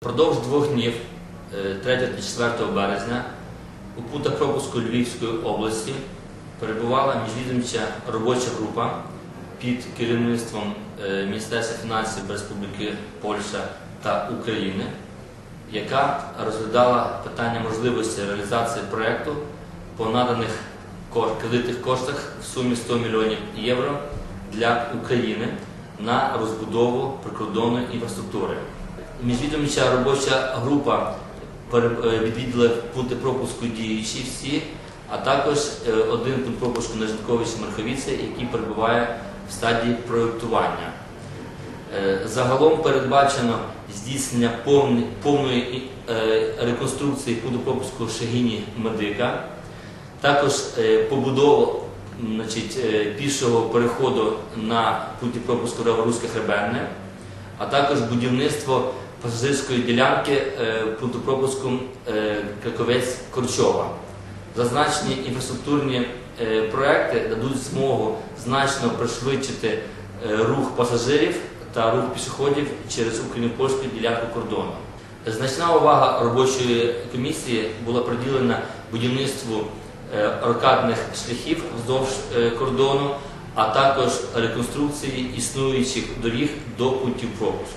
Впродовж двох днів, е, 3 та 4 березня, у пунктах пропуску Львівської області перебувала міжвідомча робоча група під керівництвом е, Міністерства фінансів Республіки Польща та України, яка розглядала питання можливості реалізації проєкту по наданих кредитних коштах в сумі 100 мільйонів євро для України на розбудову прикордонної інфраструктури. Міжвідомча робоча група е, відвідала пункти пропуску діючі всі, а також е, один пункт пропуску на Жінковичі Марховіці, який перебуває в стадії проєктування. Е, Загалом передбачено здійснення повної реконструкції пункту пропуску Шегіні Медика, також побудову значить, пішого переходу на пункті пропуску Раворуське Хребенне, а також будівництво пасажирської ділянки е, пункту пропуску е, Краковець Корчова. Зазначені інфраструктурні е, проекти дадуть змогу значно пришвидшити рух пасажирів та рух пішоходів через україно-польську ділянку кордону. Значна увага робочої комісії була приділена будівництву аркадних шляхів вздовж кордону, а також реконструкції існуючих доріг до пунктів пропуску.